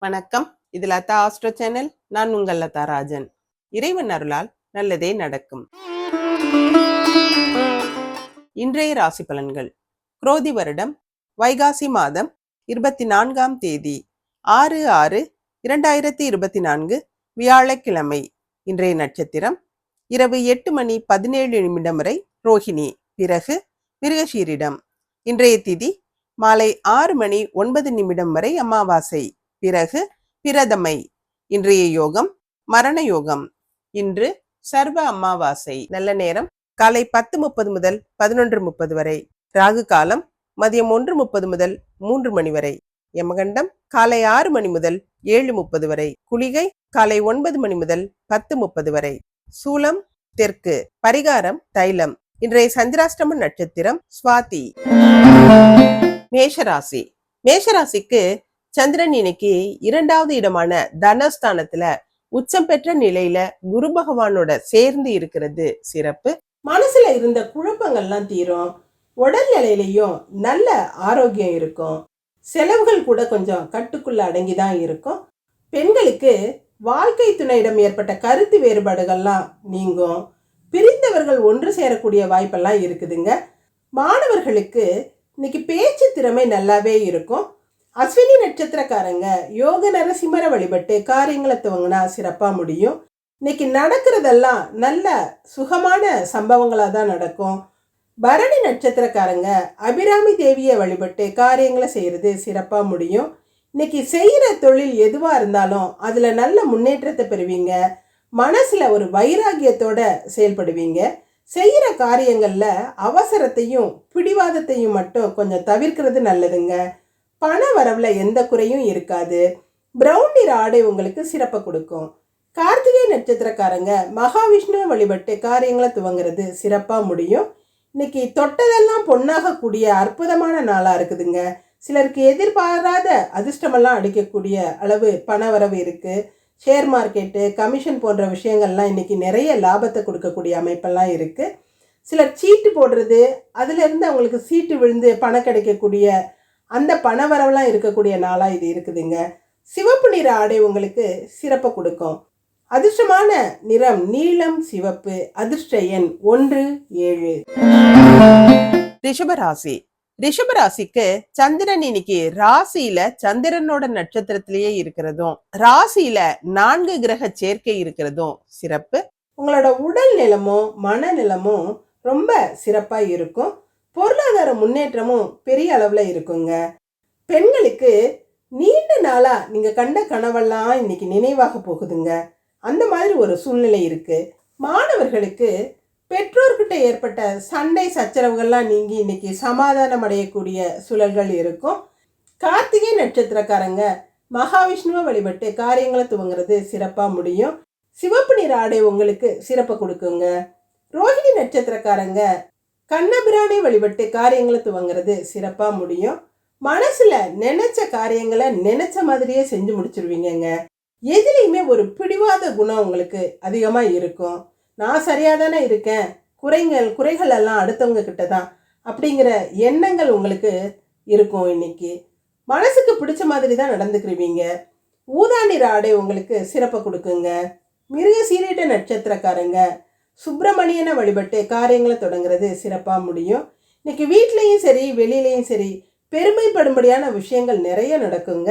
வணக்கம். இது Latha astro channel. நான் உங்கள் லதா ராஜன். இறைவன் அருளால் நல்லதே நடக்கும். இன்றைய ராசி பலன்கள். குரோதி வருடம் வைகாசி மாதம் இருபத்தி நான்காம் தேதி. ஆறு ஆறு இரண்டாயிரத்தி இருபத்தி நான்கு வியாழக்கிழமை. இன்றைய நட்சத்திரம் இரவு எட்டு மணி பதினேழு நிமிடம் வரை ரோஹிணி. பிறகு மிருகஷீரிடம் இன்றைய திதி மாலை ஆறு மணி ஒன்பது நிமிடம் வரை அமாவாசை. பிறகு பிரதமை இன்றைய யோகம் மரண யோகம். இன்று சர்வ அமாவாசை. நல்ல நேரம் காலை பத்து முப்பது முதல் பதினொன்று முப்பது வரை. ராகு காலம் மதியம் ஒன்று முப்பது முதல் மூன்று மணி வரை. யமகண்டம் காலை ஆறு மணி முதல் ஏழு முப்பது வரை. குளிகை காலை ஒன்பது மணி முதல் பத்து முப்பது வரை. சூலம் தெற்கு. பரிகாரம் தைலம். இன்றைய சந்திராஷ்டம நட்சத்திரம் சுவாதி. மேஷராசி. மேஷராசிக்கு சந்திரன் இன்னைக்கு இரண்டாவது இடமான தனஸ்தானத்துல உச்சம் பெற்ற நிலையில குரு பகவானோட சேர்ந்து இருக்கிறது சிறப்பு. மனசுல இருந்த குழப்பங்கள்லாம் தீரும். உடல் நிலையிலையும் நல்ல ஆரோக்கியம் இருக்கும். செலவுகள் கூட கொஞ்சம் கட்டுக்குள்ள அடங்கிதான் இருக்கும். பெண்களுக்கு வாழ்க்கை துணையிடம் ஏற்பட்ட கருத்து வேறுபாடுகள்லாம் நீங்கும். பிரிந்தவர்கள் ஒன்று சேரக்கூடிய வாய்ப்பெல்லாம் இருக்குதுங்க. மாணவர்களுக்கு இன்னைக்கு பேச்சு திறமை நல்லாவே இருக்கும். அஸ்வினி நட்சத்திரக்காரங்க யோக நரசிம்மரை வழிபட்டு காரியங்களை துவங்கினா சிறப்பாக முடியும். இன்னைக்கு நடக்கிறதெல்லாம் நல்ல சுகமான சம்பவங்களாக தான் நடக்கும். பரணி நட்சத்திரக்காரங்க அபிராமி தேவியை வழிபட்டு காரியங்களை செய்கிறது சிறப்பாக முடியும். இன்னைக்கு செய்கிற தொழில் எதுவாக இருந்தாலும் அதில் நல்ல முன்னேற்றத்தை பெறுவீங்க. மனசில் ஒரு வைராகியத்தோட செயல்படுவீங்க. செய்கிற காரியங்களில் அவசரத்தையும் பிடிவாதத்தையும் மட்டும் கொஞ்சம் தவிர்க்கிறது நல்லதுங்க. பண வரவில் எந்த குறையும் இருக்காது. பிரவுன் நிற ஆடை உங்களுக்கு சிறப்பை கொடுக்கும். கார்த்திகை நட்சத்திரக்காரங்க மகாவிஷ்ணு வழிபட்டு காரியங்களை துவங்குறது சிறப்பாக முடியும். இன்னைக்கு தொட்டதெல்லாம் பொண்ணாகக்கூடிய அற்புதமான நாளாக இருக்குதுங்க. சிலருக்கு எதிர்பாராத அதிர்ஷ்டமெல்லாம் அடிக்கக்கூடிய அளவு பண வரவு இருக்குது ஷேர் மார்க்கெட்டு கமிஷன் போன்ற விஷயங்கள்லாம் இன்றைக்கி நிறைய லாபத்தை கொடுக்கக்கூடிய அமைப்பெல்லாம் இருக்குது சிலர் சீட்டு போடுறது அதுலேருந்து அவங்களுக்கு சீட்டு விழுந்து பணம் கிடைக்கக்கூடிய அந்த பணவரவெல்லாம் இருக்கக்கூடிய நாளாக இது இருக்குதுங்க. சிவப்பு நிற ஆடை உங்களுக்கு சிறப்பை கொடுக்கும். அதிர்ஷ்டமான நிறம் நீலம் சிவப்பு அதிர்ஷ்ட எண் ஒன்று ஏழு. ரிஷபராசி. ரிஷபராசிக்கு சந்திரன் இன்னைக்கு ராசியில சந்திரனோட நட்சத்திரத்திலேயே இருக்கிறதும் ராசியில நான்கு கிரக சேர்க்கை இருக்கிறதும் சிறப்பு. உங்களோட உடல் நிலமும் மனநிலமும் ரொம்ப சிறப்பா இருக்கும். பொருளாதார முன்னேற்றமும் பெரிய அளவில் இருக்குங்க. பெண்களுக்கு நீண்ட நாளாக நீங்கள் கண்ட கனவெல்லாம் இன்னைக்கு நினைவாக போகுதுங்க. அந்த மாதிரி ஒரு சூழ்நிலை இருக்குது மாணவர்களுக்கு பெற்றோர்கிட்ட ஏற்பட்ட சண்டை சச்சரவுகள்லாம் நீங்கி இன்னைக்கு சமாதானம் அடையக்கூடிய சூழல்கள் இருக்கும். கார்த்திகை நட்சத்திரக்காரங்க மகாவிஷ்ணுவை வழிபட்டு காரியங்களை துவங்குறது சிறப்பாக முடியும். சிவப்பு நிற ஆடை உங்களுக்கு சிறப்பை கொடுக்குங்க. ரோஹிணி நட்சத்திரக்காரங்க கண்ணபிரானை வழிபட்டு காரியங்களை துவங்குறது சிறப்பாக முடியும். மனசில் நினைச்ச காரியங்களை நினைச்ச மாதிரியே செஞ்சு முடிச்சிருவீங்கங்க. எதுலேயுமே ஒரு பிடிவாத குணம் உங்களுக்கு அதிகமாக இருக்கும். நான் சரியாக தானே இருக்கேன். குறைகள் குறைகள் எல்லாம் அடுத்தவங்க கிட்ட தான் அப்படிங்கிற எண்ணங்கள் உங்களுக்கு இருக்கும் இன்னைக்கு. மனசுக்கு பிடிச்ச மாதிரி தான் நடந்துக்கிருவீங்க. ஊதா நிற ஆடை உங்களுக்கு சிறப்பை கொடுக்குங்க. மிருக சீரீட்ட நட்சத்திரக்காரங்க. சுப்பிரமணியனை வழிபட்டு காரியங்களை தொடங்குறது சிறப்பாக முடியும். இன்னைக்கு வீட்லேயும் சரி வெளியிலையும் சரி பெருமைப்படும்படியான விஷயங்கள் நிறைய நடக்குங்க.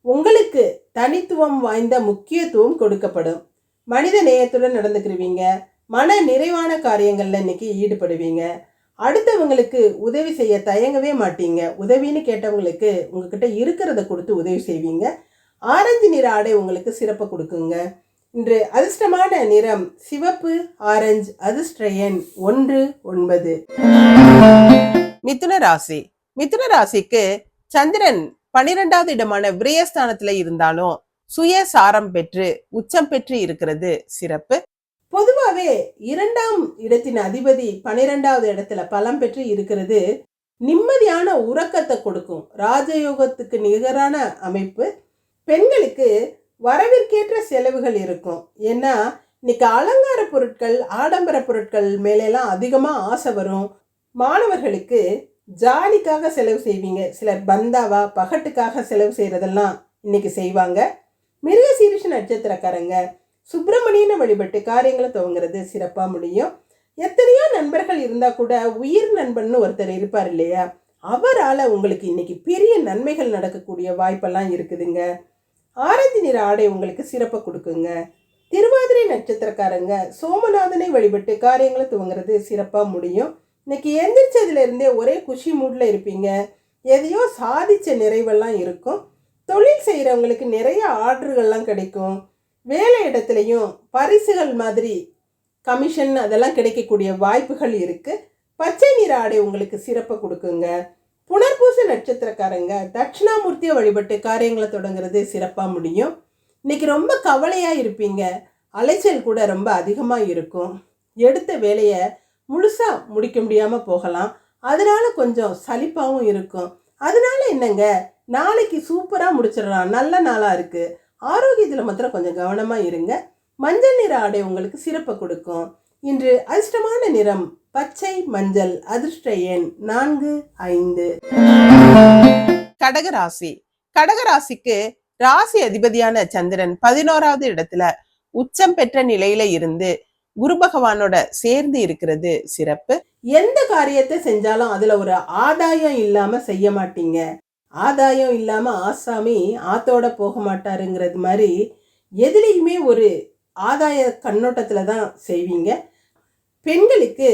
உங்களுக்கு தனித்துவம் வாய்ந்த முக்கியத்துவம் கொடுக்கப்படும். மனித நேயத்துடன் நடந்துக்கிருவீங்க. மன நிறைவான காரியங்களில் இன்னைக்கு ஈடுபடுவீங்க. அடுத்தவங்களுக்கு உதவி செய்ய தயங்கவே மாட்டீங்க. உதவின்னு கேட்டவங்களுக்கு உங்ககிட்ட இருக்கிறத கொடுத்து உதவி செய்வீங்க. ஆரஞ்சு நிற ஆடை உங்களுக்கு சிறப்பை கொடுக்குங்க. இன்று அதிர்ஷ்டமான நிறம் சிவப்பு ஆரஞ்சு அதிர்ஷ்ட எண் ஒன்று ஒன்பது. மிதுன ராசி. மிதுன ராசிக்கு சந்திரன் பனிரெண்டாவது இடமான விரயஸ்தானத்துல இருந்தாலும் சுய சாரம் பெற்று உச்சம் பெற்று இருக்கிறது. சிறப்பு. பொதுவாகவே இரண்டாம் இடத்தின் அதிபதி பனிரெண்டாவது இடத்துல பலம் பெற்று இருக்கிறது. நிம்மதியான உறக்கத்தை கொடுக்கும். ராஜயோகத்துக்கு நிகரான அமைப்பு. பெண்களுக்கு வரவிற்கேற்ற செலவுகள் இருக்கும். ஏன்னா இன்னைக்கு அலங்கார பொருட்கள் ஆடம்பர பொருட்கள் மேலெல்லாம் அதிகமாக ஆசை வரும். மாணவர்களுக்கு ஜாலிக்காக செலவு செய்வீங்க. சிலர் பந்தாவா பகட்டுக்காக செலவு செய்கிறதெல்லாம் இன்னைக்கு செய்வாங்க. மிருகசீரிஷ நட்சத்திரக்காரங்க சுப்பிரமணியனை வழிபட்டு காரியங்களை துவங்குறது சிறப்பாக முடியும். எத்தனையோ நண்பர்கள் இருந்தால் கூட உயிர் நண்பன்னு ஒருத்தர் இருப்பார் இல்லையா? அவரால் உங்களுக்கு இன்னைக்கு பெரிய நன்மைகள் நடக்கக்கூடிய வாய்ப்பெல்லாம் இருக்குதுங்க. ஆரஞ்சு நிற ஆடை உங்களுக்கு சிறப்பை கொடுக்குங்க. திருவாதிரை நட்சத்திரக்காரங்க சோமநாதனை வழிபட்டு காரியங்களை துவங்குறது சிறப்பாக முடியும். இன்னைக்கு எந்திரிச்சதுலேருந்தே ஒரே குஷி மூடில் இருப்பீங்க. எதையோ சாதிச்ச நிறைவெல்லாம் இருக்கும். தொழில் செய்கிறவங்களுக்கு நிறைய ஆர்டர்கள்லாம் கிடைக்கும். வேலை இடத்துலையும் பரிசுகள் மாதிரி கமிஷன் அதெல்லாம் கிடைக்கக்கூடிய வாய்ப்புகள் இருக்குது பச்சை நிற ஆடை உங்களுக்கு சிறப்பை கொடுக்குங்க. புனர்பூச நட்சத்திரக்காரங்க தட்சிணாமூர்த்தியை வழிபட்டு காரியங்களை தொடங்குறது சிறப்பாக முடியும். இன்னைக்கு ரொம்ப கவலையாக இருப்பீங்க. அலைச்சல் கூட ரொம்ப அதிகமாக இருக்கும். எடுத்த வேலையை முழுசாக முடிக்க முடியாமல் போகலாம். அதனால் கொஞ்சம் சலிப்பாகவும் இருக்கும். அதனால என்னங்க? நாளைக்கு சூப்பராக முடிச்சிடலாம். நல்ல நாளாக இருக்குது ஆரோக்கியத்தில் மாத்திரம் கொஞ்சம் கவனமாக இருங்க. மஞ்சள் நிற ஆடை உங்களுக்கு சிறப்பை கொடுக்கும். இன்று அதிர்ஷ்டமான நிறம் பச்சை மஞ்சள் அதிர்ஷ்ட எண் நான்கு ஐந்து. கடகராசி. கடகராசிக்கு ராசி அதிபதியான சந்திரன் பதினோராவது இடத்துல உச்சம் பெற்ற நிலையில இருந்து குரு பகவானோட சேர்ந்து இருக்கிறது சிறப்பு. எந்த காரியத்தை செஞ்சாலும் அதுல ஒரு ஆதாயம் இல்லாம செய்ய மாட்டீங்க. ஆதாயம் இல்லாம ஆசாமி ஆத்தோட போக மாட்டாருங்கிறது மாதிரி எதுலேயுமே ஒரு ஆதாய கண்ணோட்டத்துல தான் செய்வீங்க. பெண்களுக்கு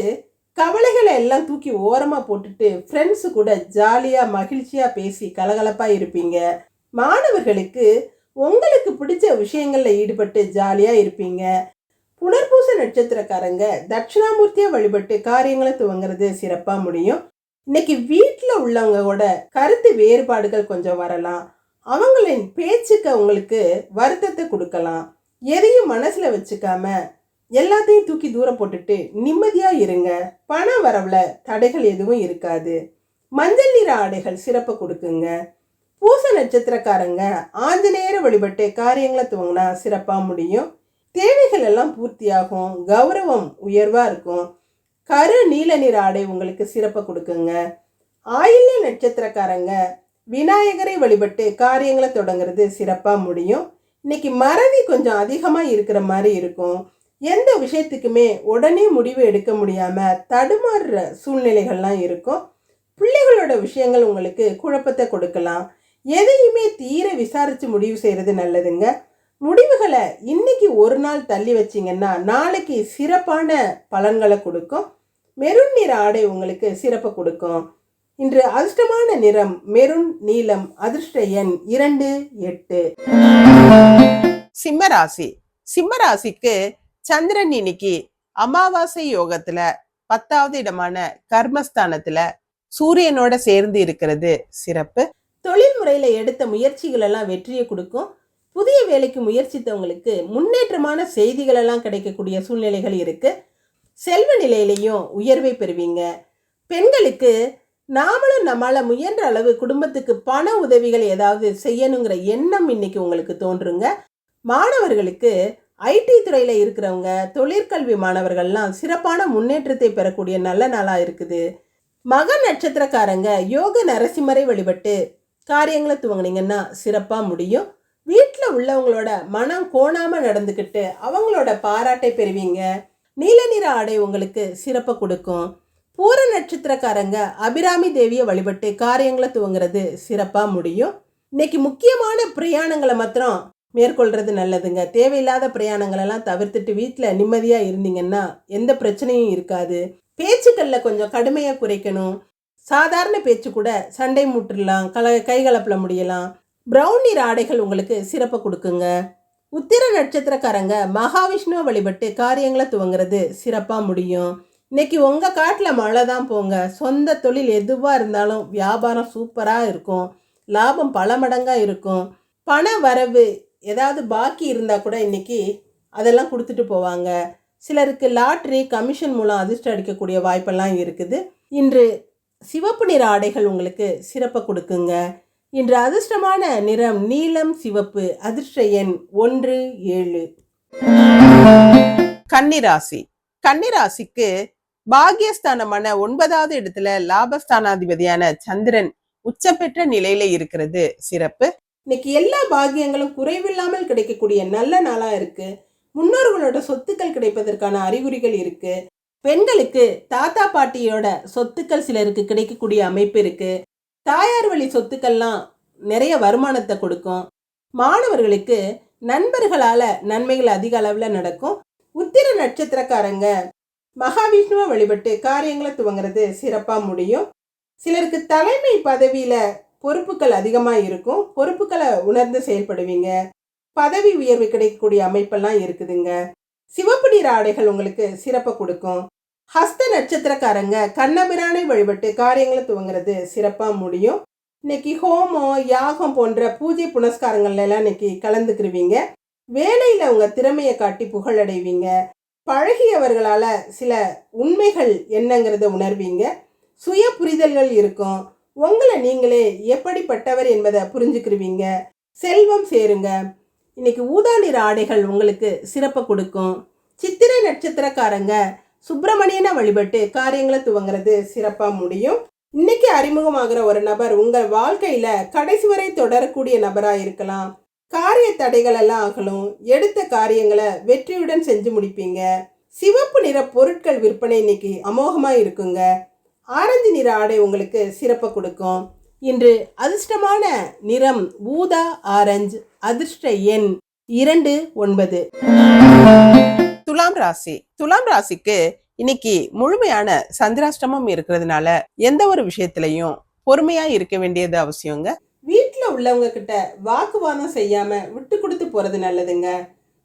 கவலைகளை எல்லாம் தூக்கி ஓரமாக போட்டுட்டு ஃப்ரெண்ட்ஸு கூட ஜாலியாக மகிழ்ச்சியாக பேசி கலகலப்பாக இருப்பீங்க. மாணவர்களுக்கு உங்களுக்கு பிடிச்ச விஷயங்களில் ஈடுபட்டு ஜாலியாக இருப்பீங்க. புனர்பூச நட்சத்திரக்காரங்க தட்சிணாமூர்த்தியை வழிபட்டு காரியங்களை துவங்குறது சிறப்பாக முடியும். இன்னைக்கு வீட்டில் உள்ளவங்க கூட கருத்து வேறுபாடுகள் கொஞ்சம் வரலாம். அவங்களின் பேச்சுக்கு உங்களுக்கு வருத்தத்தை கொடுக்கலாம். எதையும் மனசில் வச்சுக்காம எல்லாத்தையும் தூக்கி தூரம் போட்டுட்டு நிம்மதியாக இருங்க. பண வரவில் தடைகள் எதுவும் இருக்காது. மஞ்சள் நிற ஆடைகள் சிறப்பு கொடுக்குங்க. பூச நட்சத்திரக்காரங்க ஆஞ்சநேயரை வழிபட்டு காரியங்களை துவங்கினா சிறப்பாக முடியும். தேவைகள் எல்லாம் பூர்த்தியாகும். கௌரவம் உயர்வாக இருக்கும். கரு நீல நிற ஆடை உங்களுக்கு சிறப்பை கொடுக்குங்க. ஆயில்ய நட்சத்திரக்காரங்க விநாயகரை வழிபட்டு காரியங்களை தொடங்குறது சிறப்பாக முடியும். இன்னைக்கு மறதி கொஞ்சம் அதிகமாக இருக்கிற மாதிரி இருக்கும். எந்த விஷயத்துக்குமே உடனே முடிவு எடுக்க முடியாமல் தடுமாறுற சூழ்நிலைகள்லாம் இருக்கும். பிள்ளைகளோட விஷயங்கள் உங்களுக்கு குழப்பத்தை கொடுக்கலாம். எதையுமே தீர விசாரித்து முடிவு செய்கிறது நல்லதுங்க. முடிவுகளை இன்னைக்கு ஒரு நாள் தள்ளி வச்சிங்கன்னா நாளைக்கு சிறப்பான பலன்களை கொடுக்கும். மெருன் நிற ஆடை உங்களுக்கு சிறப்பை கொடுக்கும். இன்று அதிர்ஷ்டமான நிறம் மெருண் நீலம் அதிர்ஷ்ட எண் இரண்டு எட்டு. சிம்மராசி சிம்மராசிக்கு சந்திரன் இன்னைக்கு அமாவாசை யோகத்துல பத்தாவது இடமான கர்மஸ்தானத்துல சூரியனோட சேர்ந்து இருக்கிறது சிறப்பு. தொழில் முறையில எடுத்த முயற்சிகள் எல்லாம் வெற்றியை கொடுக்கும். புதிய வேலைக்கு முயற்சித்தவங்களுக்கு முன்னேற்றமான செய்திகள் எல்லாம் கிடைக்கக்கூடிய சூழ்நிலைகள் இருக்கு. செல்வ நிலையிலையும் உயர்வை பெறுவீங்க. பெண்களுக்கு நாமளும் நம்மால முயன்ற அளவு குடும்பத்துக்கு பண உதவிகள் ஏதாவது செய்யணுங்கிற எண்ணம் இன்னைக்கு உங்களுக்கு தோன்றுங்க. மாணவர்களுக்கு ஐடி துறையில் இருக்கிறவங்க தொழிற்கல்வி மாணவர்கள்லாம் சிறப்பான முன்னேற்றத்தை பெறக்கூடிய நல்ல நாளாக இருக்குது. மக நட்சத்திரக்காரங்க யோக நரசிம்மரை வழிபட்டு காரியங்களை துவங்குனீங்கன்னா சிறப்பாக முடியும். வீட்டில் உள்ளவங்களோட மனம் கோணாமல் நடந்துக்கிட்டு அவங்களோட பாராட்டை பெறுவீங்க. நீல நிற ஆடை உங்களுக்கு சிறப்பை கொடுக்கும். பூர நட்சத்திரக்காரங்க அபிராமி தேவியை வழிபட்டு காரியங்களை துவங்குறது சிறப்பாக முடியும். இன்னைக்கு முக்கியமான பிரயாணங்களை மாத்திரம் மேற்கொள்கிறது நல்லதுங்க. தேவையில்லாத பிரயாணங்களெல்லாம் தவிர்த்துட்டு வீட்டில் நிம்மதியாக இருந்தீங்கன்னா எந்த பிரச்சனையும் இருக்காது. பேச்சுக்களில் கொஞ்சம் கடுமையாக குறைக்கணும். சாதாரண பேச்சு கூட சண்டை மூட்டுடலாம் கல கைகலப்பில் முடியலாம். ப்ரௌன் நிற ஆடைகள் உங்களுக்கு சிறப்பை கொடுக்குங்க. உத்திர நட்சத்திரக்காரங்க மகாவிஷ்ணுவை வழிபட்டு காரியங்களை துவங்குறது சிறப்பாக முடியும். இன்னைக்கு உங்கள் காட்டில் மழை தான் போங்க. சொந்த தொழில் எதுவாக இருந்தாலும் வியாபாரம் சூப்பராக இருக்கும். லாபம் பல மடங்காக இருக்கும். பண வரவு ஏதாவது பாக்கி இருந்தால் கூட இன்றைக்கி அதெல்லாம் கொடுத்துட்டு போவாங்க. சிலருக்கு லாட்ரி கமிஷன் மூலம் அதிர்ஷ்டம் அடிக்கக்கூடிய வாய்ப்பெல்லாம் இருக்குது. இன்று சிவப்பு நிற ஆடைகள் உங்களுக்கு சிறப்பை கொடுக்குங்க. இன்று அதிர்ஷ்டமான நிறம் நீலம் சிவப்பு அதிர்ஷ்ட எண் ஒன்று ஏழு. கன்னிராசி. கன்னிராசிக்கு பாகியஸ்தானமான ஒன்பதாவது இடத்துல லாபஸ்தானாதிபதியான சந்திரன் உச்சம் பெற்ற நிலையில இருக்கிறது. சிறப்பு. இன்னைக்கு எல்லா பாக்கியங்களும் குறைவில்லாமல் கிடைக்கக்கூடிய நல்ல நாளாக இருக்கு. முன்னோர்களோட சொத்துக்கள் கிடைப்பதற்கான அறிகுறிகள் இருக்கு. பெண்களுக்கு தாத்தா பாட்டியோட சொத்துக்கள் சிலருக்கு கிடைக்கக்கூடிய அமைப்பு இருக்கு. தாயார் வழி சொத்துக்கள்லாம் நிறைய வருமானத்தை கொடுக்கும். மாணவர்களுக்கு நண்பர்களால் நன்மைகள் அதிக அளவில் நடக்கும். உத்திர நட்சத்திரக்காரங்க மகாவிஷ்ணுவை வழிபட்டு காரியங்களை துவங்குறது சிறப்பாக முடியும். சிலருக்கு தலைமை பதவியில் பொறுப்புகள் அதிகமாக இருக்கும். பொறுப்புகளை உணர்ந்து செயல்படுவீங்க. பதவி உயர்வு கிடைக்கக்கூடிய அமைப்பெல்லாம் இருக்குதுங்க. சிவப்பு நிற ஆடைகள் உங்களுக்கு சிறப்பை கொடுக்கும். ஹஸ்த நட்சத்திரக்காரங்க கண்ணபிரானை வழிபட்டு காரியங்களை துவங்குறது சிறப்பாக முடியும். இன்னைக்கு ஹோமம் யாகம் போன்ற பூஜை புனஸ்காரங்கள்லாம் இன்னைக்கு கலந்துக்கிருவீங்க. வேலையில் உங்க திறமையை காட்டி புகழடைவீங்க. பழகியவர்களால் சில உண்மைகள் என்னங்கிறத உணர்வீங்க. சுய புரிதல்கள் இருக்கும். உங்களை நீங்களே எப்படிப்பட்டவர் என்பதை புரிஞ்சுக்கிருவீங்க. செல்வம் சேருங்க. இன்னைக்கு ஊதா நிற ஆடைகள் உங்களுக்கு சிறப்பை கொடுக்கும். சித்திரை நட்சத்திரக்காரங்க சுப்பிரமணியனை வழிபட்டு காரியங்களை துவங்குறது சிறப்பாக முடியும். இன்னைக்கு அறிமுகமாகிற ஒரு நபர் உங்கள் வாழ்க்கையில கடைசி வரை தொடரக்கூடிய நபராக இருக்கலாம். காரிய தடைகள் எல்லாம் அகலும் எடுத்த காரியங்களை வெற்றியுடன் செஞ்சு முடிப்பீங்க. சிவப்பு நிற பொருட்கள் விற்பனை இன்னைக்கு அமோகமாக இருக்குங்க. ஆரஞ்சு நிற ஆடை உங்களுக்கு சிறப்பை கொடுக்கும். இன்று அதிர்ஷ்டமான நிறம் ஊதா ஆரஞ்சு அதிர்ஷ்ட எண் இரண்டு ஒன்பது. துலாம் ராசி. துலாம் ராசிக்கு இன்னைக்கு முழுமையான சந்திராஷ்டமம் இருக்கிறதுனால எந்த ஒரு விஷயத்திலையும் பொறுமையா இருக்க வேண்டியது அவசியங்க. வீட்டில் உள்ளவங்க கிட்ட வாக்குவாதம் செய்யாம விட்டு கொடுத்து போறது நல்லதுங்க.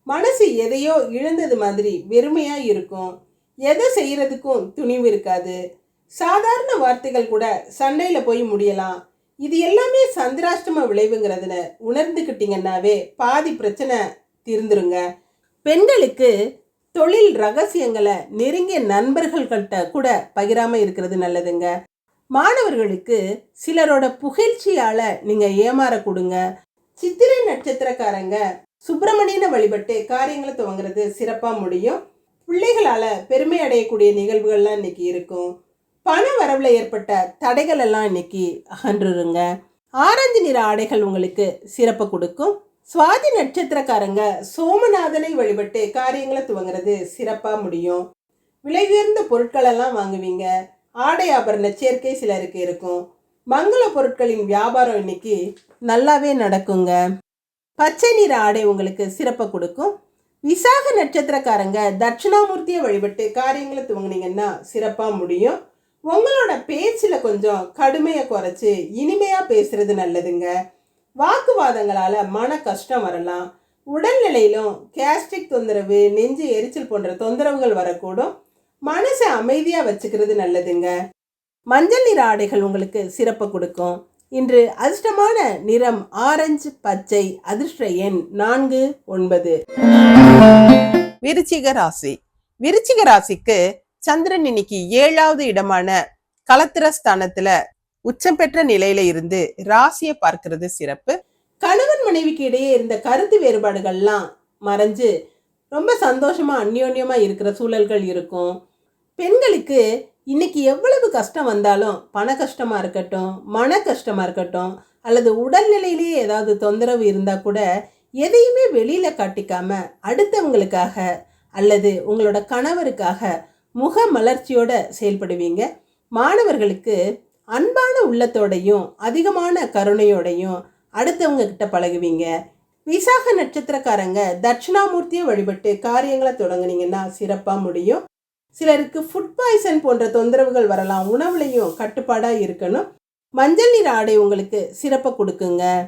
மனசு எதையோ இழந்தது மாதிரி வெறுமையா இருக்கும். எதை செய்யறதுக்கும் துணிவு இருக்காது. சாதாரண வார்த்தைகள் கூட சண்டையில் போய் முடியலாம். இது எல்லாமே சந்திராஷ்டம விளைவுங்கிறதுல உணர்ந்துக்கிட்டீங்கன்னாவே பாதி பிரச்சனை தீர்ந்துருங்க. பெண்களுக்கு தொழில் ரகசியங்களை நெருங்கிய நண்பர்கள்கிட்ட கூட பகிராமல் இருக்கிறது நல்லதுங்க. மாணவர்களுக்கு சிலரோட புகழ்ச்சியால் நீங்கள் ஏமாற கொடுங்க சித்திரை நட்சத்திரக்காரங்க சுப்பிரமணியனை வழிபட்டு காரியங்களை துவங்குறது சிறப்பாக முடியும். பிள்ளைகளால் பெருமை அடையக்கூடிய நிகழ்வுகள்லாம் இன்றைக்கி இருக்கும். பண வரவில் ஏற்பட்ட தடைகள் எல்லாம் இன்னைக்கு அகன்றுருங்க. ஆரஞ்சு நிற ஆடைகள் உங்களுக்கு சிறப்பு கொடுக்கும். சுவாதி நட்சத்திரக்காரங்க சோமநாதனை வழிபட்டு காரியங்களை துவங்குறது சிறப்பாக முடியும். விலை உயர்ந்த பொருட்கள் எல்லாம் வாங்குவீங்க. ஆடை ஆபரண சேர்க்கை சிலருக்கு இருக்கும். மங்கள பொருட்களின் வியாபாரம் இன்னைக்கு நல்லாவே நடக்குங்க. பச்சை நிற ஆடை உங்களுக்கு சிறப்பை கொடுக்கும். விசாக நட்சத்திரக்காரங்க தட்சிணாமூர்த்தியை வழிபட்டு காரியங்களை துவங்குனீங்கன்னா சிறப்பாக முடியும். உங்களோட பேச்சில் கொஞ்சம் கடுமையை குறைச்சி இனிமையாக பேசுறது நல்லதுங்க. வாக்குவாதங்களால் மன கஷ்டம் வரலாம். உடல்நிலையிலும் கேஸ்ட்ரிக் தொந்தரவு நெஞ்சு எரிச்சல் போன்ற தொந்தரவுகள் வரக்கூடும். மனசை அமைதியாக வச்சுக்கிறது நல்லதுங்க. மஞ்சள் நிற ஆடைகள் உங்களுக்கு சிறப்பை கொடுக்கும். இன்று அதிர்ஷ்டமான நிறம் ஆரஞ்சு பச்சை அதிர்ஷ்ட எண் நான்கு ஒன்பது. விருச்சிக ராசி. விருச்சிக ராசிக்கு சந்திரன் இன்னைக்கு ஏழாவது இடமான களத்திர ஸ்தானத்துல உச்சம் பெற்ற நிலையில இருந்து ராசியை பார்க்கிறது சிறப்பு. கணவன் மனைவிக்கு இடையே இருந்த கருத்து வேறுபாடுகள்லாம் மறைஞ்சு ரொம்ப சந்தோஷமா அந்யோன்யமா இருக்கிற சூழல்கள் இருக்கும். பெண்களுக்கு இன்னைக்கு எவ்வளவு கஷ்டம் வந்தாலும் பண கஷ்டமா இருக்கட்டும் மன கஷ்டமா இருக்கட்டும் அல்லது உடல்நிலையிலேயே ஏதாவது தொந்தரவு இருந்தா கூட எதையுமே வெளியில காட்டிக்காம அடுத்தவங்களுக்காக அல்லது உங்களோட கணவருக்காக முக மலர்ச்சியோட செயல்படுவீங்க. மாணவர்களுக்கு அன்பான உள்ளத்தோடையும் அதிகமான கருணையோடையும் அடுத்தவங்க கிட்ட பழகுவீங்க. விசாக நட்சத்திரக்காரங்க தட்சிணாமூர்த்தியை வழிபட்டு காரியங்களை தொடங்குனீங்கன்னா சிறப்பாக முடியும். சிலருக்கு ஃபுட் பாய்சன் போன்ற தொந்தரவுகள் வரலாம். உணவுலையும் கட்டுப்பாடாக இருக்கணும். மஞ்சள் நிற ஆடை உங்களுக்கு சிறப்பை கொடுக்குங்க.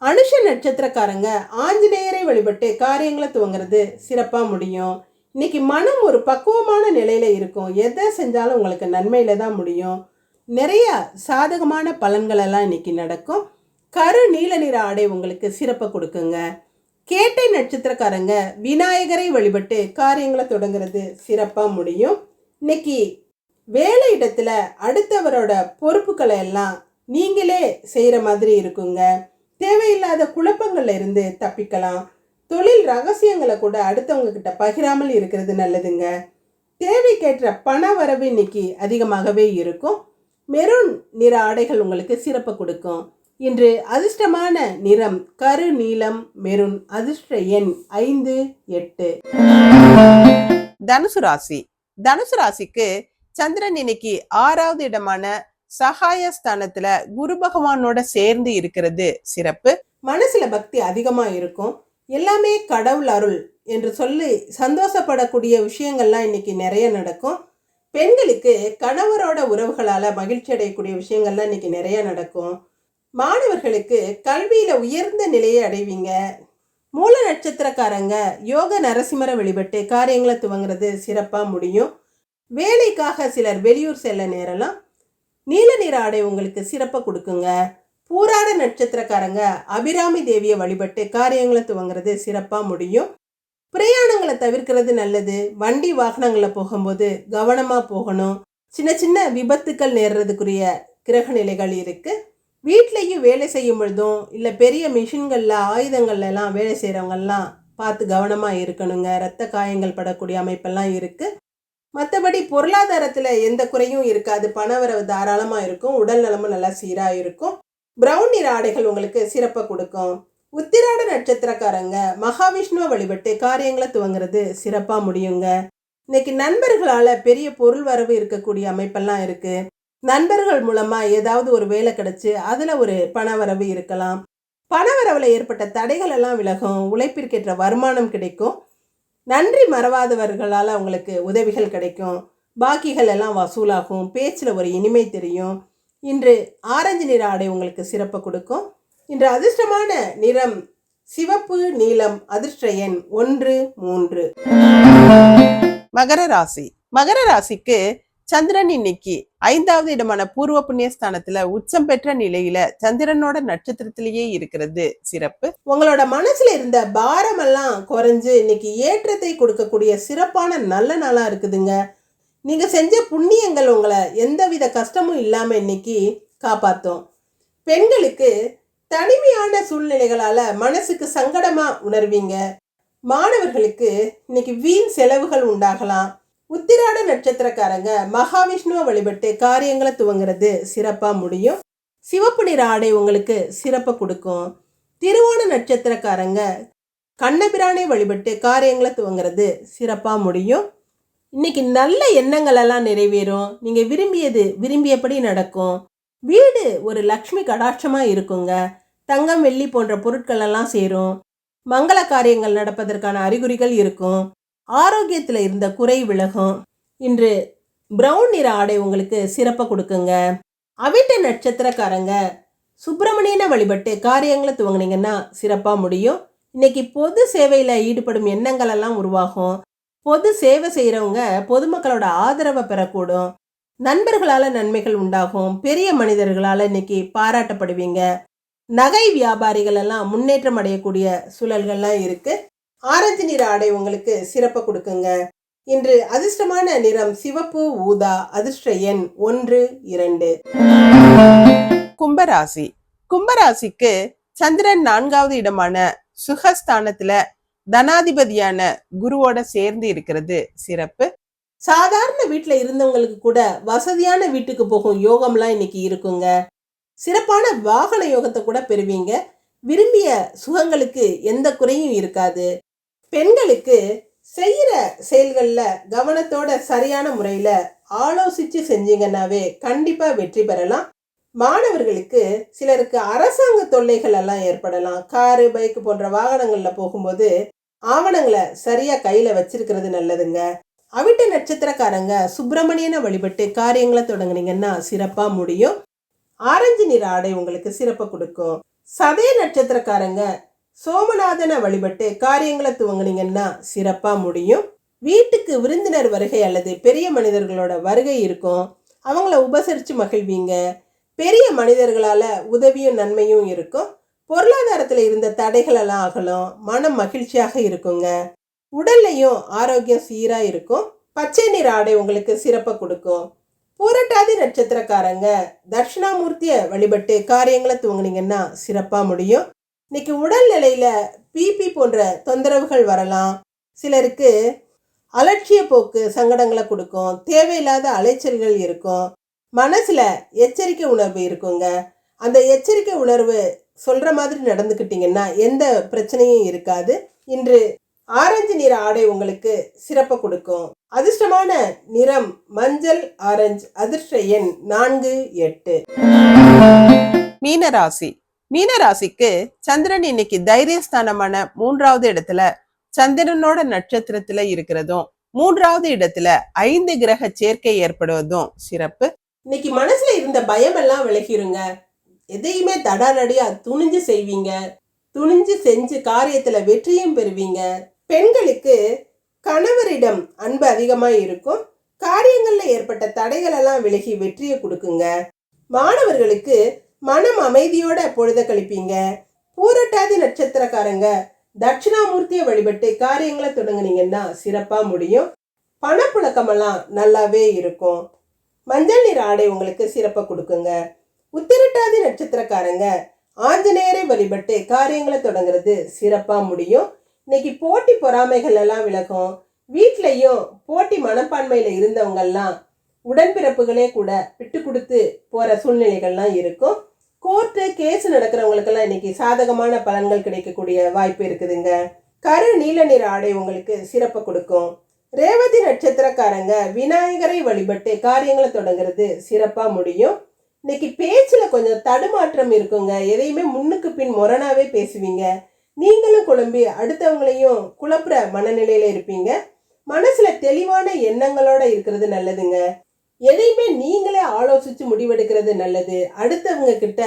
அனுஷ நட்சத்திரக்காரங்க ஆஞ்சநேயரை வழிபட்டு காரியங்களை துவங்குறது சிறப்பாக முடியும். இன்னைக்கு மனம் ஒரு பக்குவமான நிலையில் இருக்கும். எதை செஞ்சாலும் உங்களுக்கு நன்மையில் தான் முடியும். நிறைய சாதகமான பலன்களெல்லாம் இன்றைக்கி நடக்கும். கரு நீல நிற ஆடை உங்களுக்கு சிறப்பை கொடுக்குங்க. கேட்டை நட்சத்திரக்காரங்க விநாயகரை வழிபட்டு காரியங்களை தொடங்குறது சிறப்பாக முடியும். இன்னைக்கு வேலை இடத்துல அடுத்தவரோட பொறுப்புகளை எல்லாம் நீங்களே செய்கிற மாதிரி இருக்குங்க. தேவையில்லாத குழப்பங்கள்ல இருந்து தப்பிக்கலாம். தொழில் ரகசியங்களை கூட அடுத்தவங்க கிட்ட பகிராமல் இருக்கிறது நல்லதுங்க. தேவைக்கேற்ற பண வரவு இன்னைக்கு அதிகமாகவே இருக்கும். மெரூன் நிற ஆடைகள் உங்களுக்கு சிறப்பு கொடுக்கும். இன்று அதிர்ஷ்டமான நிறம் கரு நீலம் மெருன் அதிர்ஷ்ட எண் ஐந்து எட்டு. தனுசு ராசி. தனுசு ராசிக்கு சந்திரன் இன்னைக்கு ஆறாவது இடமான சகாய ஸ்தானத்துல குரு பகவானோட சேர்ந்து இருக்கிறது சிறப்பு. மனசுல பக்தி அதிகமா இருக்கும். எல்லாமே கடவுள் அருள் என்று சொல்லி சந்தோஷப்படக்கூடிய விஷயங்கள்லாம் இன்னைக்கு நிறைய நடக்கும். பெண்களுக்கு கணவரோட உறவுகளால் மகிழ்ச்சி அடையக்கூடிய விஷயங்கள்லாம் இன்னைக்கு நிறைய நடக்கும். மாணவர்களுக்கு கல்வியில் உயர்ந்த நிலையை அடைவீங்க. மூல நட்சத்திரக்காரங்க யோக நரசிம்மரை வழிபட்டு காரியங்களை துவங்குறது சிறப்பாக முடியும். வேலைக்காக சிலர் வெளியூர் செல்ல நேரலாம். நீல நிற ஆடை உங்களுக்கு சிறப்பாக கொடுக்குங்க. பூராட நட்சத்திரக்காரங்க அபிராமி தேவியை வழிபட்டு காரியங்களை துவங்குறது சிறப்பாக முடியும். பிரயாணங்களை தவிர்க்கிறது நல்லது. வண்டி வாகனங்களில் போகும்போது கவனமாக போகணும். சின்ன சின்ன விபத்துக்கள் நேர்றதுக்குரிய கிரக நிலைகள் இருக்குது வீட்லேயும் வேலை செய்யும் பொழுதும் இல்லை பெரிய மிஷின்களில் ஆயுதங்கள்லாம் வேலை செய்கிறவங்கெல்லாம் பார்த்து கவனமாக இருக்கணுங்க. ரத்த காயங்கள் படக்கூடிய அமைப்பெல்லாம் இருக்குது மற்றபடி பொருளாதாரத்தில் எந்த குறையும் இருக்காது. பணவரவு தாராளமாக இருக்கும். உடல் நலமும் நல்லா சீராக இருக்கும். பிரவுன் நிற ஆடைகள் உங்களுக்கு சிறப்பை கொடுக்கும். உத்திராட நட்சத்திரக்காரங்க மகாவிஷ்ணுவை வழிபட்டு காரியங்களை துவங்குறது சிறப்பாக முடியுங்க. இன்னைக்கு நண்பர்களால் பெரிய பொருள் வரவு இருக்கக்கூடிய அமைப்பெல்லாம் இருக்குது நண்பர்கள் மூலமாக ஏதாவது ஒரு வேலை கிடச்சி அதில் ஒரு பணவரவு இருக்கலாம். பணவரவில் ஏற்பட்ட தடைகள் எல்லாம் விலகும். உழைப்பிற்கேற்ற வருமானம் கிடைக்கும். நன்றி மறவாதவர்களால் அவங்களுக்கு உதவிகள் கிடைக்கும். பாக்கிகள் எல்லாம் வசூலாகும். பேச்சில் ஒரு இனிமை தெரியும். இன்று ஆரஞ்சு நிற ஆடை உங்களுக்கு சிறப்பு கொடுக்கும். இன்று அதிர்ஷ்டமான நிறம் சிவப்பு நீலம் அதிர்ஷ்ட எண் ஒன்று மூன்று. மகர ராசி. மகர ராசிக்கு சந்திரன் இன்னைக்கு ஐந்தாவது இடமான பூர்வ புண்ணியஸ்தானத்துல உச்சம் பெற்ற நிலையில சந்திரனோட நட்சத்திரத்திலேயே இருக்கிறது. சிறப்பு. உங்களோட மனசுல இருந்த பாரமெல்லாம் குறைஞ்சு இன்னைக்கு ஏற்றத்தை கொடுக்கக்கூடிய சிறப்பான நல்ல நாளா இருக்குதுங்க. நீங்கள் செஞ்ச புண்ணியங்கள் உங்களை எந்தவித கஷ்டமும் இல்லாமல் இன்னைக்கு காப்பாற்றும் பெண்களுக்கு தனிமையான சூழ்நிலைகளால் மனசுக்கு சங்கடமாக உணர்வீங்க. மாணவர்களுக்கு இன்னைக்கு வீண் செலவுகள் உண்டாகலாம். உத்திராட நட்சத்திரக்காரங்க மகாவிஷ்ணுவை வழிபட்டு காரியங்களை துவங்குறது சிறப்பாக முடியும். சிவப்பு நிற ஆடை உங்களுக்கு சிறப்பை கொடுக்கும். திருவோண நட்சத்திரக்காரங்க கண்ணபிரானை வழிபட்டு காரியங்களை துவங்குறது சிறப்பாக முடியும். இன்னைக்கு நல்ல எண்ணங்கள் எல்லாம் நிறைவேறும். நீங்கள் விரும்பியது விரும்பியபடி நடக்கும். வீடு ஒரு லக்ஷ்மி கடாட்சமாக இருக்குங்க. தங்கம் வெள்ளி போன்ற பொருட்கள் எல்லாம் சேரும். மங்கள காரியங்கள் நடப்பதற்கான அறிகுறிகள் இருக்கும். ஆரோக்கியத்தில் இருந்த குறை விலகும். இன்று ப்ரௌன் நிற ஆடை உங்களுக்கு சிறப்பாக கொடுக்குங்க. அவிட்ட நட்சத்திரக்காரங்க சுப்பிரமணியனை வழிபட்டு காரியங்களை துவங்குனீங்கன்னா சிறப்பாக முடியும். இன்னைக்கு பொது சேவையில் ஈடுபடும் எண்ணங்கள் எல்லாம் உருவாகும். பொது சேவை செய்கிறவங்க பொதுமக்களோட ஆதரவை பெறக்கூடும். நண்பர்களால் நன்மைகள் உண்டாகும். பெரிய மனிதர்களால் இன்னைக்கு பாராட்டப்படுவீங்க. நகை வியாபாரிகள் எல்லாம் முன்னேற்றம் அடையக்கூடிய சூழல்கள்லாம் இருக்குது ஆரஞ்சு நிற ஆடை உங்களுக்கு சிறப்பை கொடுக்குங்க. இன்று அதிர்ஷ்டமான நிறம் சிவப்பு ஊதா அதிர்ஷ்ட எண் ஒன்று இரண்டு. கும்பராசி. கும்பராசிக்கு சந்திரன் நான்காவது இடமான சுகஸ்தானத்துல தனாதிபதியான குருவோட சேர்ந்து இருக்கிறது சிறப்பு. சாதாரண வீட்டில் இருந்தவங்களுக்கு கூட வசதியான வீட்டுக்கு போகும் யோகம்லாம் இன்னைக்கு இருக்குங்க. சிறப்பான வாகன யோகத்தை கூட பெறுவீங்க. விரும்பிய சுகங்களுக்கு எந்த குறையும் இருக்காது. பெண்களுக்கு செய்கிற செயல்களில் கவனத்தோட சரியான முறையில் ஆலோசித்து செஞ்சீங்கன்னாவே கண்டிப்பாக வெற்றி பெறலாம். மாணவர்களுக்கு சிலருக்கு அரசாங்க தொல்லைகள் எல்லாம் ஏற்படலாம். காரு பைக் போன்ற வாகனங்களில் போகும்போது ஆவணங்களை சரியாக கையில் வச்சிருக்கிறது நல்லதுங்க. அவிட்ட நட்சத்திரக்காரங்க சுப்பிரமணியனை வழிபட்டு காரியங்களை தொடங்குனீங்கன்னா சிறப்பாக முடியும். ஆரஞ்சு நிற ஆடை உங்களுக்கு சிறப்பை கொடுக்கும். சதய நட்சத்திரக்காரங்க சோமநாதனை வழிபட்டு காரியங்களை துவங்கினீங்கன்னா சிறப்பாக முடியும். வீட்டுக்கு விருந்தினர் வருகை அல்லது பெரிய மனிதர்களோட வருகை இருக்கும். அவங்கள உபசரித்து மகிழ்வீங்க. பெரிய மனிதர்களால் உதவியும் நன்மையும் இருக்கும். பொருளாதாரத்தில் இருந்த தடைகள் எல்லாம் அகலும் மனம் மகிழ்ச்சியாக இருக்குங்க. உடல்லையும் ஆரோக்கியம் சீராக இருக்கும். பச்சை நிற ஆடை உங்களுக்கு சிறப்பை கொடுக்கும். பூரட்டாதி நட்சத்திரக்காரங்க தட்சிணாமூர்த்தியை வழிபட்டு காரியங்களை துவங்குனீங்கன்னா சிறப்பாக முடியும். இன்னைக்கு உடல்நிலையில பிபி போன்ற தொந்தரவுகள் வரலாம். சிலருக்கு அலட்சிய போக்கு சங்கடங்களை கொடுக்கும். தேவையில்லாத அலைச்சல்கள் இருக்கும். மனசில் எச்சரிக்கை உணர்வு இருக்குங்க. அந்த எச்சரிக்கை உணர்வு சொல்கிற மாதிரி நடந்துக்கிட்டிங்கன்னா எந்த பிரச்சனையும் இருக்காது. இன்று ஆரஞ்சு நிற ஆடை உங்களுக்கு சிறப்பு கொடுக்கும். அதிர்ஷ்டமான நிறம் மஞ்சள் ஆரஞ்சு அதிர்ஷ்ட எண் நான்கு எட்டு. மீனராசி மீனராசிக்கு சந்திரன் இன்னைக்கு தைரியஸ்தானமான மூன்றாவது இடத்துல சந்திரனோட நட்சத்திரத்துல இருக்கிறதும் மூன்றாவது இடத்துல ஐந்து கிரக சேர்க்கை ஏற்படுவதும் சிறப்பு. இன்னைக்கு மனசுல இருந்த பயம் எல்லாம் விலகிருங்க. எதையுமே தடாலடியாக துணிஞ்சு செய்வீங்க. துணிஞ்சு செஞ்சு காரியத்தில் வெற்றியும் பெறுவீங்க. பெண்களுக்கு கணவரிடம் அன்பு அதிகமாக இருக்கும். காரியங்களில் ஏற்பட்ட தடைகளெல்லாம் விலகி வெற்றியை கொடுக்குங்க. மாணவர்களுக்கு மனம் அமைதியோட பொழுத கழிப்பீங்க. பூரட்டாதி நட்சத்திரக்காரங்க தட்சிணாமூர்த்தியை வழிபட்டு காரியங்களை தொடங்குனீங்கன்னா சிறப்பாக முடியும். பணப்புழக்கமெல்லாம் நல்லாவே இருக்கும். மஞ்சள் நீர் ஆடை உங்களுக்கு சிறப்பாக கொடுக்குங்க. உத்திரட்டாதி நட்சத்திரக்காரங்க. ஆஞ்சநேயரை வழிபட்டு காரியங்களை தொடங்குறது சிறப்பாக முடியும். இன்னைக்கு போட்டி பொறாமைகள் எல்லாம் விலகும். வீட்லேயும் போட்டி மனப்பான்மையில் இருந்தவங்கெல்லாம் உடன்பிறப்புகளே கூட விட்டு கொடுத்து போகிற சூழ்நிலைகள்லாம் இருக்கும். கோர்ட்டு கேஸ் நடக்கிறவங்களுக்கெல்லாம் இன்னைக்கு சாதகமான பலன்கள் கிடைக்கக்கூடிய வாய்ப்பு இருக்குதுங்க. கரு நீல நிற ஆடை உங்களுக்கு சிறப்பை கொடுக்கும். ரேவதி நட்சத்திரக்காரங்க விநாயகரை வழிபட்டு காரியங்களை தொடங்குறது சிறப்பாக முடியும். இன்னைக்கு பேச்சில் கொஞ்சம் தடுமாற்றம் இருக்குங்க. எதையுமே முன்னுக்கு பின் முரணாவே பேசுவீங்க. நீங்களும் குழம்பி அடுத்தவங்களையும் குழப்புற மனநிலையில இருப்பீங்க. மனசுல தெளிவான எண்ணங்களோட இருக்கிறது நல்லதுங்க. எதையுமே நீங்களே ஆலோசிச்சு முடிவெடுக்கிறது நல்லது. அடுத்தவங்க கிட்ட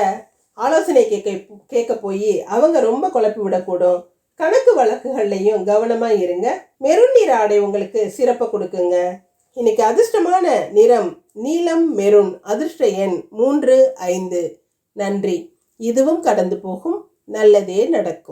ஆலோசனை கேட்க கேட்க போய் அவங்க ரொம்ப குழப்பி விடக்கூடும். கணக்கு வழக்குகள்லையும் கவனமாக இருங்க. மெருநீர் ஆடை உங்களுக்கு சிறப்பை கொடுக்குங்க. இன்னைக்கு அதிர்ஷ்டமான நிறம் நீலம் மெருன் அதிர்ஷ்ட எண் மூன்று ஐந்து. நன்றி. இதுவும் கடந்து போகும். நல்லதே நடக்கும்.